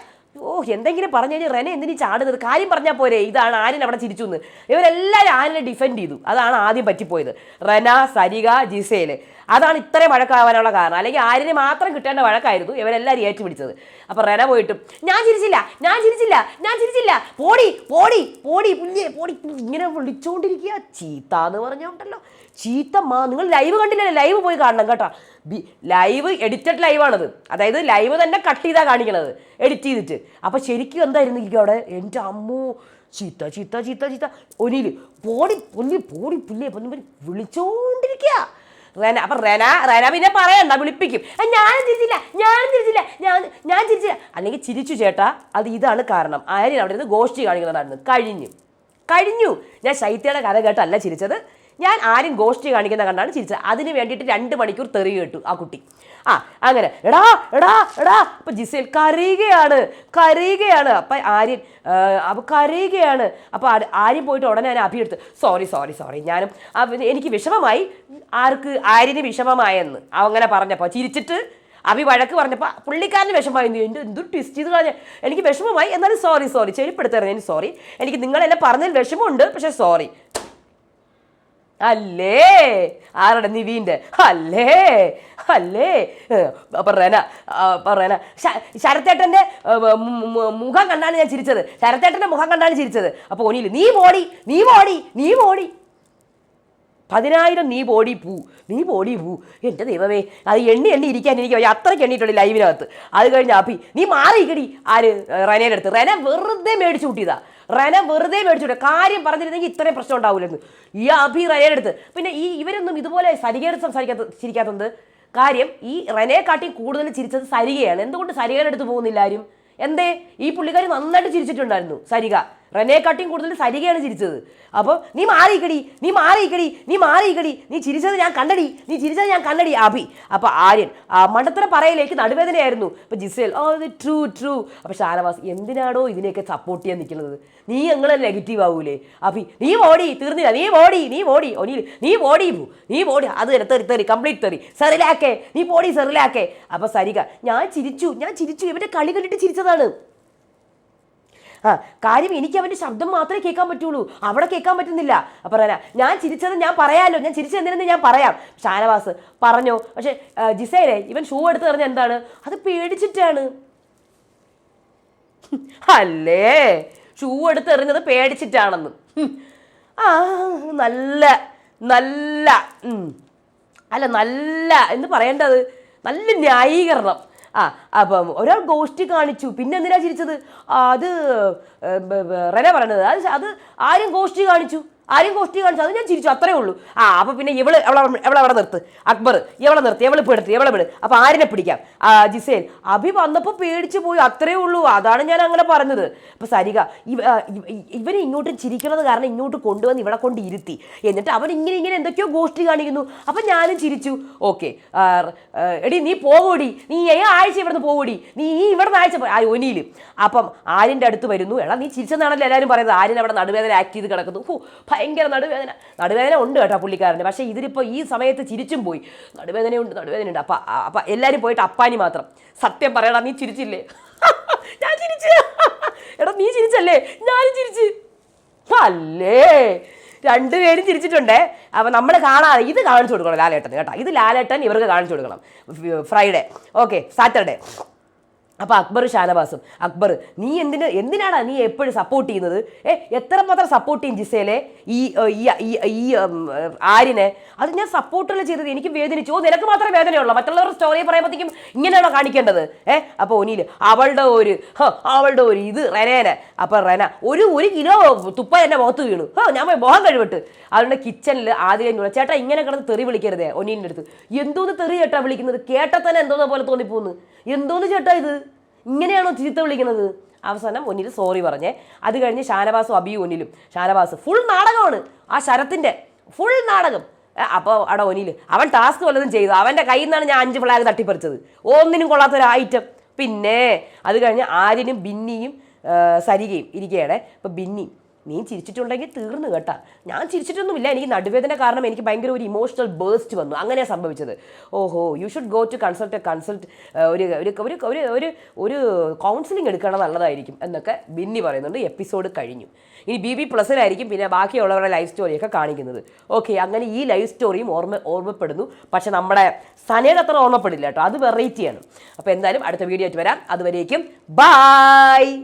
ഓ എന്തെങ്കിലും പറഞ്ഞു കഴിഞ്ഞാൽ റെന എന്തിനീ ചാടുന്നത്? കാര്യം പറഞ്ഞാൽ പോരെ. ഇതാണ് ആര്യൻ അവിടെ ചിരിച്ചു എന്ന് ഇവരെല്ലാവരും ആര്യനെ ഡിഫെൻഡ് ചെയ്തു. അതാണ് ആദ്യം പറ്റിപ്പോയത്. റെന സരിക ജിസേൽ. അതാണ് ഇത്രയും വഴക്കാവാനുള്ള കാരണം. അല്ലെങ്കിൽ ആരിനെ മാത്രം കിട്ടേണ്ട വഴക്കായിരുന്നു ഇവരെല്ലാവരും ഏറ്റുപിടിച്ചത്. അപ്പോൾ റെന പോയിട്ടും ഞാൻ ചിരിച്ചില്ല ഞാൻ ചിരിച്ചില്ല ഞാൻ ചിരിച്ചില്ല. പോടി പോടി പോടി പുല്ലേ പോടി ഇങ്ങനെ വിളിച്ചുകൊണ്ടിരിക്കുക ചീത്ത എന്ന് പറഞ്ഞോണ്ടല്ലോ. ചീത്ത മാ നിങ്ങൾ ലൈവ് കണ്ടില്ലല്ലോ ലൈവ് പോയി കാണണം കേട്ടോ. ബി- ലൈവ് എഡിറ്റഡ് ലൈവാണത് അതായത് ലൈവ് തന്നെ കട്ട് ചെയ്താ കാണിക്കണത്. എഡിറ്റ് ചെയ്തിട്ട്. അപ്പോൾ ശരിക്കും എന്തായിരുന്നു എനിക്ക് അവിടെ? എന്റെ അമ്മു ചീത്ത ചീത്ത ചീത്ത ചീത്ത. ഒനിയിൽ പോടി പൊല്ലി പോടി പുല്ലേ. പൊന്നു വിളിച്ചോണ്ടിരിക്കുക റെന അപ്പം റെന റെന പിന്നെ പറയണ്ട വിളിപ്പിക്കും. ഞാനും ചിരിച്ചില്ല ഞാനും ചിരിച്ചില്ല ഞാൻ ഞാൻ ചിരിച്ചില്ല. അല്ലെങ്കിൽ ചിരിച്ചു ചേട്ടാ അത് ഇതാണ് കാരണം. ആര്യൻ അവിടെ നിന്ന് ഗോഷ്ടി കാണിക്കുന്നതായിരുന്നു. കഴിഞ്ഞു. കഴിഞ്ഞു. ഞാൻ ശൈത്യയുടെ കഥ കേട്ടല്ല ചിരിച്ചത്. ഞാൻ ആരും ഗോഷ്ടി കാണിക്കുന്ന കണ്ടാണ് ചിരിച്ചത്. അതിന് വേണ്ടിയിട്ട് രണ്ട് മണിക്കൂർ തെറി കേട്ടു ആ കുട്ടി. ആ അങ്ങനെ. എടാ എടാ എടാ. അപ്പൊ ജിസേൽ കരയുകയാണ്. കരയുകയാണ്. അപ്പൊ ആര്യൻ അപ്പം കരയുകയാണ്. അപ്പൊ ആ- ആര്യൻ പോയിട്ട് ഉടനെ ഞാൻ അഭിയെടുത്ത് സോറി സോറി സോറി ഞാനും എനിക്ക് വിഷമമായി. ആർക്ക് ആര്യന് വിഷമമായെന്ന്. അങ്ങനെ പറഞ്ഞപ്പോൾ ചിരിച്ചിട്ട് അഭി വഴക്ക് പറഞ്ഞപ്പോൾ പുള്ളിക്കാരന് വിഷമമായി. എന്റെ എന്തൊരു ട്വിസ്റ്റ് ചെയ്ത് കളഞ്ഞ എനിക്ക് വിഷമമായി. എന്നാലും സോറി സോറി ചെരുപ്പെടുത്തറിഞ്ഞതിന് സോറി എനിക്ക് നിങ്ങളെല്ലാം പറഞ്ഞതിൽ വിഷമമുണ്ട്. പക്ഷേ സോറി അല്ലേ? ആരുടെ നിവീന്റെ? അല്ലേ? അല്ലേ? പറയന പറയന ശരത്തേട്ടന്റെ മുഖം കണ്ടാണ് ഞാൻ ചിരിച്ചത്. ശരത്തേട്ടന്റെ മുഖം കണ്ടാണ് ചിരിച്ചത്. അപ്പോൾ ഒനിയിൽ നീ പോടി നീ പോടി നീ പോടി. പതിനായിരം നീ ബോഡി പൂ നീ ബോഡി പൂ. എന്റെ ദൈവമേ അത് എണ്ണി എണ്ണി ഇരിക്കാൻ എനിക്ക് അത്രയ്ക്ക് എണ്ണിയിട്ടുണ്ട് ലൈവിനകത്ത്. അത് കഴിഞ്ഞ് അപ്പി നീ മാറിയിക്കടി ആര് റനയുടെ അടുത്ത്. റന വെറുതെ മേടിച്ചു കൂട്ടിയതാ. റെന വെറുതെ മേടിച്ചു കാര്യം പറഞ്ഞിരുന്നെങ്കിൽ ഇത്രയും പ്രശ്നം ഉണ്ടാവില്ലെന്ന്. ഈ അഭി റെനയുടെ അടുത്ത്. പിന്നെ ഈ ഇവരൊന്നും ഇതുപോലെ സരികയെടുത്ത് സംസാരിക്കാത്ത ചിരിക്കാത്തത്? കാര്യം ഈ റെനയെ കാട്ടി കൂടുതൽ ചിരിച്ചത് സരികയാണ്. എന്തുകൊണ്ട് സരികയുടെ അടുത്ത് പോകുന്നില്ല ആരും? എന്തേ? ഈ പുള്ളിക്കാരി നന്നായിട്ട് ചിരിച്ചിട്ടുണ്ടായിരുന്നു സരിക. റെനയെക്കാട്ടിയും കൂടുതൽ സരികയാണ് ചിരിച്ചത്. അപ്പോൾ നീ മാറിയിക്കടി നീ മാറിയിക്കടി നീ മാറിയിക്കടി നീ ചിരിച്ചത് ഞാൻ കണ്ടടി നീ ചിരിച്ചത് ഞാൻ കണ്ടടി അഭി. അപ്പോൾ ആര്യൻ മണ്ടത്തരം പറയലേക്ക് നടുവേദനയായിരുന്നു. അപ്പോൾ ജിസേൽ ഓ ഇത് ട്രൂ ട്രൂ അപ്പോൾ ഷാനവാസ് എന്തിനാണോ ഇതിനെയൊക്കെ സപ്പോർട്ട് ചെയ്യാൻ നിൽക്കുന്നത്? നീ ഞങ്ങളെ നെഗറ്റീവ് ആവൂലേ? അഭി നീ ഓടി തീർന്നില്ല നീ ഓടി നീ ഓടി ഒനിയിൽ നീ ഓടി പോ നീ ഓടി അത് തന്നെ തെറി തെറി കംപ്ലീറ്റ് തെറി. സെറിലാക്കേ നീ പോടി സെറിലാക്കേ അപ്പോൾ സരിക ഞാൻ ചിരിച്ചു ഞാൻ ചിരിച്ചു ഇവന്റെ കളി കണ്ടിട്ട് ചിരിച്ചതാണ്. കാര്യം എനിക്ക് അവന്റെ ശബ്ദം മാത്രമേ കേൾക്കാൻ പറ്റുള്ളൂ. അവിടെ കേൾക്കാൻ പറ്റുന്നില്ല. അപ്പം പറയാ ഞാൻ ചിരിച്ചത് ഞാൻ പറയാമല്ലോ ഞാൻ ചിരിച്ചെന്തിനെന്ന് ഞാൻ പറയാം. ഷാനവാസ് പറഞ്ഞോ. പക്ഷേ ജിസേനെ ഇവൻ ഷൂ എടുത്ത് പറഞ്ഞ എന്താണ്? അത് പേടിച്ചിട്ടാണ്. അല്ലേ? ഷൂ എടുത്ത് എറിഞ്ഞത് പേടിച്ചിട്ടാണെന്ന്. ആ നല്ല നല്ല അല്ല നല്ല എന്ന് പറയേണ്ടത് നല്ല ന്യായീകരണം. ആ അപ്പം ഒരാൾ ഗോഷ്ടി കാണിച്ചു. പിന്നെ എന്തിനാ ചിരിച്ചത്? അത് റന പറയണത്. അത് അത് ആരും ഗോഷ്ടി കാണിച്ചു. ആരും ഗോഷ്ടി കാണിച്ചു അത് ഞാൻ ചിരിച്ചു. അത്രേ ഉള്ളൂ. ആ അപ്പോൾ പിന്നെ ഇവൾ എവളെ അവിടെ നിർത്ത്. അക്ബർ എവളെ നിർത്തി. എവളെ പെടുത്ത്. എവളെ വിട് അപ്പോൾ ആരിനെ പിടിക്കാം? ജിസേൽ. അഭി വന്നപ്പോൾ പേടിച്ചു പോയി. അത്രേ ഉള്ളൂ. അതാണ് ഞാൻ അങ്ങനെ പറഞ്ഞത്. അപ്പോൾ സരിക ഇവ ഇവനെ ഇങ്ങോട്ട് ചിരിക്കണത് കാരണം ഇങ്ങോട്ട് കൊണ്ടുവന്ന് ഇവിടെ കൊണ്ട് ഇരുത്തി. എന്നിട്ട് അവൻ ഇങ്ങനെ ഇങ്ങനെ എന്തൊക്കെയോ ഗോഷ്ടി കാണിക്കുന്നു. അപ്പൊ ഞാനും ചിരിച്ചു. ഓക്കെ. എടി നീ പോകൂടി നീ ഏ ആഴ്ച ഇവിടുന്ന് പോകൂടി നീ ഈ ഇവിടുന്ന് ആഴ്ച ആ ഒനിയിൽ. അപ്പം ആര്യന്റെ അടുത്ത് വരുന്നു. എടാ നീ ചിരിച്ചെന്നാണല്ലോ എല്ലാവരും പറയുന്നത്. ആര്യൻ അവിടെ നടുവേദന ആക്ട് ചെയ്ത് കിടക്കുന്നു. ഹൂ ഭയങ്കര നടുവേദന. നടുവേദന ഉണ്ട് കേട്ടോ പുള്ളിക്കാരന്. പക്ഷേ ഇതിലിപ്പോൾ ഈ സമയത്ത് ചിരിച്ചും പോയി. നടുവേദനയുണ്ട് നടുവേദനയുണ്ട്. അപ്പം അപ്പം എല്ലാവരും പോയിട്ട് അപ്പാനി മാത്രം. സത്യം പറയടാ നീ ചിരിച്ചില്ലേ? ഞാൻ ചിരിച്ചു. എടാ നീ ചിരിച്ചല്ലേ? ഞാനും ചിരിച്ച്. അല്ലേ? രണ്ടുപേരും ചിരിച്ചിട്ടുണ്ടേ. അപ്പം നമ്മൾ കാണാതെ ഇത് കാണിച്ചു കൊടുക്കണം ലാലേട്ടൻ കേട്ടോ. ഇത് ലാലേട്ടൻ ഇവർക്ക് കാണിച്ചു കൊടുക്കണം. ഫ്രൈഡേ. Okay Saturday. അപ്പോൾ അക്ബർ ഷാനവാസും അക്ബർ നീ എന്തിന് എന്തിനാണ് നീ എപ്പോഴും സപ്പോർട്ട് ചെയ്യുന്നത്? ഏ എത്രമാത്രം സപ്പോർട്ട് ചെയ്യും ജിസേലെ? ഈ ഈ ആര്യനെ? അത് ഞാൻ സപ്പോർട്ടല്ല ചെയ്തത്? എനിക്ക് വേദനിച്ചു. ഓ നിനക്ക് മാത്രമേ വേദനയുള്ളൂ. മറ്റുള്ളവരുടെ സ്റ്റോറി പറയുമ്പോഴത്തേക്കും ഇങ്ങനെയാണോ കാണിക്കേണ്ടത്? ഏ അപ്പോൾ ഒനിയിൽ അവളുടെ ഒരു അവളുടെ ഒരു ഇത് റെനേനെ. അപ്പോൾ റെന ഒരു ഒരു കിലോ തുപ്പ എന്റെ മുഖത്ത് വീണു. ഹോ ഞാൻ മോഹം കഴിവിട്ട്. അവളുടെ കിച്ചണിൽ ആദ്യം ചേട്ടാ ഇങ്ങനെ കിടന്ന് തെറി വിളിക്കരുതേ? ഒനിയിന്റെ അടുത്ത്. എന്തോന്ന് തെറി ചേട്ടാ വിളിക്കുന്നത്? കേട്ടാൽ തന്നെ എന്തോന്ന പോലെ തോന്നിപ്പോന്ന്. എന്തോന്ന് ചേട്ടാ ഇത്? ഇങ്ങനെയാണോ ചീത്ത വിളിക്കുന്നത് അവസാനം ഒന്നിൽ സോറി പറഞ്ഞേ. അത് കഴിഞ്ഞ് ഷാനവാസും അബിയും ഒന്നിലും. ഷാനവാസ് ഫുൾ നാടകമാണ്. ആ ശരത്തിന്റെ ഫുൾ നാടകം. അപ്പോൾ അവിടെ ഒനിയിൽ അവൻ ടാസ്ക് വല്ലതും ചെയ്തു? അവന്റെ കയ്യിൽ നിന്നാണ് ഞാൻ അഞ്ച് ഫ്ലാഗ് തട്ടിപ്പറിച്ചത്. ഒന്നിനും കൊള്ളാത്ത ഒരു ഐറ്റം പിന്നെ അത് കഴിഞ്ഞ് ആര്യനും ബിന്നിയും സരികയും ഇരിക്കുകയാണ്. ഇപ്പം ബിന്നി നീ ചിരിച്ചിട്ടുണ്ടെങ്കിൽ തീർന്നു കേട്ടാ. ഞാൻ ചിരിച്ചിട്ടൊന്നുമില്ല. എനിക്ക് നടുവേദന കാരണം എനിക്ക് ഭയങ്കര ഒരു ഇമോഷണൽ ബേസ്റ്റ് വന്നു. അങ്ങനെയാണ് സംഭവിച്ചത്. ഓഹോ you should go to consult consult ഒരു ഒരു ഒരു ഒരു ഒരു ഒരു കൗൺസിലിംഗ് എടുക്കണം നല്ലതായിരിക്കും എന്നൊക്കെ ബിന്നി പറയുന്നുണ്ട്. എപ്പിസോഡ് കഴിഞ്ഞു. ഇനി ബി ബി പ്ലസിലായിരിക്കും പിന്നെ ബാക്കിയുള്ളവരുടെ ലൈഫ് സ്റ്റോറിയൊക്കെ കാണിക്കുന്നത്. ഓക്കെ അങ്ങനെ ഈ ലൈഫ് സ്റ്റോറിയും ഓർമ്മ ഓർമ്മപ്പെടുന്നു. പക്ഷേ നമ്മുടെ സനയുടെ അത്ര ഓർമ്മപ്പെടില്ല കേട്ടോ. അത് വെറൈറ്റിയാണ് അപ്പോൾ എന്തായാലും അടുത്ത വീഡിയോ ആയിട്ട് വരാം. അതുവരേക്കും ബൈ